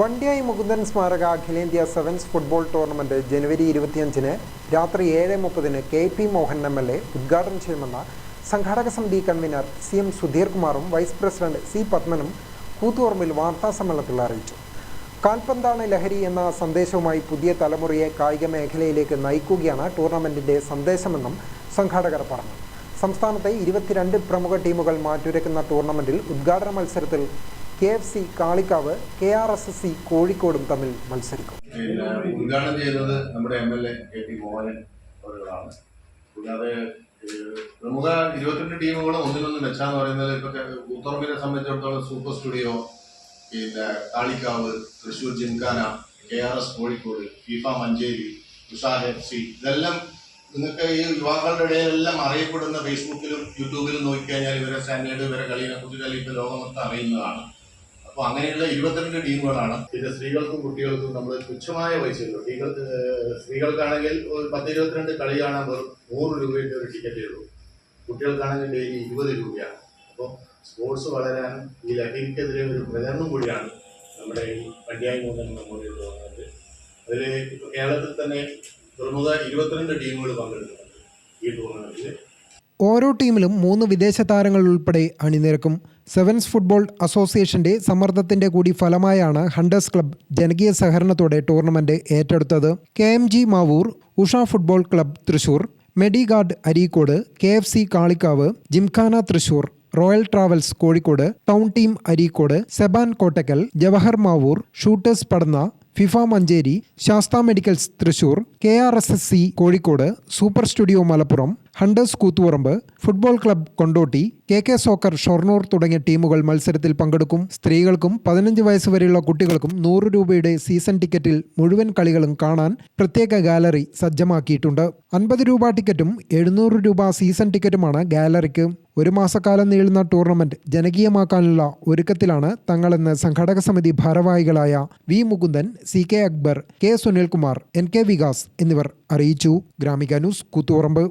വണ്ടിയായി മുകുന്ദൻ സ്മാരക അഖിലേന്ത്യാ sevens football tournament ജനുവരി ഇരുപത്തിയഞ്ചിന് രാത്രി ഏഴ് മുപ്പതിന് K P Mohan M L A ഉദ്ഘാടനം ചെയ്യുമെന്ന സംഘാടക സമിതി കൺവീനർ സി എം സുധീർ കുമാറും വൈസ് പ്രസിഡന്റ് സി പത്മനും കൂത്തുപറമ്പിൽ വാർത്താ സമ്മേളനത്തിൽ അറിയിച്ചു. കാൽപന്താണ് ലഹരി എന്ന സന്ദേശവുമായി പുതിയ തലമുറയെ കായിക മേഖലയിലേക്ക് നയിക്കുകയാണ് ടൂർണമെന്റിന്റെ സന്ദേശമെന്നും സംഘാടകർ പറഞ്ഞു. സംസ്ഥാനത്തെ ഇരുപത്തിരണ്ട് പ്രമുഖ ടീമുകൾ മാറ്റുരയ്ക്കുന്ന ടൂർണമെന്റിൽ ഉദ്ഘാടന മത്സരത്തിൽ K F C Kalikavu K R S S C കോഴിക്കോടും തമ്മിൽ മത്സരിക്കും. ഉദ്ഘാടനം ചെയ്തത് നമ്മുടെ M L A K T Mohanan കൂടാതെ പ്രമുഖ ഇരുപത്തിരണ്ട് ടീമുകളും ഒന്നിനൊന്ന് മെച്ചാന്ന് പറയുന്നത് ഇപ്പൊ കൂത്തുറമ്പിനെ സംബന്ധിച്ചിടത്തോളം സൂപ്പർ സ്റ്റുഡിയോ പിന്നെ Kalikavu Thrissur Gymkhana K R S Kozhikode FIFA Manjeri Usha F C ഇതെല്ലാം നിങ്ങൾക്ക് ഈ യുവാക്കളുടെ ഇടയിലെല്ലാം അറിയപ്പെടുന്ന ഫേസ്ബുക്കിലും യൂട്യൂബിലും നോക്കിക്കഴിഞ്ഞാൽ ഇവരെ സ്റ്റാൻഡേർഡ് ഇവരെ കളിയെ കുറിച്ച് ഇപ്പൊ ലോകമൊത്തം അറിയുന്നതാണ്. അപ്പോൾ അങ്ങനെയുള്ള ഇരുപത്തിരണ്ട് ടീമുകളാണ്. പിന്നെ സ്ത്രീകൾക്കും കുട്ടികൾക്കും നമ്മൾ തുച്ഛമായ പൈസയുള്ളൂ. സ്ത്രീകൾ സ്ത്രീകൾക്കാണെങ്കിൽ ഒരു പത്ത് ഇരുപത്തിരണ്ട് കളി കാണാൻ വെറും നൂറ് രൂപയുടെ ഒരു ടിക്കറ്റേ ഉള്ളൂ. കുട്ടികൾക്കാണെങ്കിൽ ഡെയിലി ഇരുപത് രൂപയാണ്. അപ്പോൾ സ്പോർട്സ് വളരാനും ഈ ലഹരിക്കെതിരെ ഒരു പ്രചരണം കൂടിയാണ് നമ്മുടെ ഈ പഞ്ചായത്ത് മൂന്നൻ മെമ്മോറിയൽ തോന്നുന്നത് അതിൽ കേരളത്തിൽ തന്നെ പ്രമുഖ ഇരുപത്തിരണ്ട് ടീമുകൾ പങ്കെടുക്കുന്നുണ്ട് ഈ ടൂർണമെന്റിൽ ഓരോ ടീമിലും മൂന്ന് വിദേശ താരങ്ങൾ ഉൾപ്പെടെ അണിനിരക്കും. സെവൻസ് ഫുട്ബോൾ അസോസിയേഷന്റെ സമ്മർദ്ദത്തിന്റെ കൂടി ഫലമായാണ് ഹണ്ടേഴ്സ് ക്ലബ് ജനകീയ സഹകരണത്തോടെ ടൂർണമെന്റ് ഏറ്റെടുത്തത്. K M G Mavoor Usha football club Thrissur Medigard Areekode K F C Kalikavu Gymkhana Thrissur royal travels Kozhikode town team Areekode Seban Kottakkal Jawahar Mavoor shooters Padanna FIFA Manjeri Sastha medicals Thrissur K R S S C Kozhikode super studio Malappuram hunters Koothuparamba football club Kondotty K K soccer Shoranur തുടങ്ങിയ ടീമുകൾ മത്സരത്തിൽ പങ്കെടുക്കും. സ്ത്രീകൾക്കും പതിനഞ്ച് വയസ്സ് വരെയുള്ള കുട്ടികൾക്കും നൂറ് രൂപയുടെ സീസൺ ടിക്കറ്റിൽ മുഴുവൻ കളികളും കാണാൻ പ്രത്യേക ഗാലറി സജ്ജമാക്കിയിട്ടുണ്ട്. അൻപത് രൂപ ടിക്കറ്റും എഴുന്നൂറ് രൂപ സീസൺ ടിക്കറ്റുമാണ് ഗാലറിക്ക്. ഒരു മാസക്കാലം നീളുന്ന ടൂർണമെന്റ് ജനകീയമാക്കാനുള്ള ഒരുക്കത്തിലാണ് തങ്ങളെന്ന് സംഘാടക സമിതി ഭാരവാഹികളായ V Mukundan C K Akbar K Sunilkumar N K Vikas എന്നിവർ അറിയിച്ചു. ഗ്രാമിക ന്യൂസ് കൂത്തുപറമ്പ്.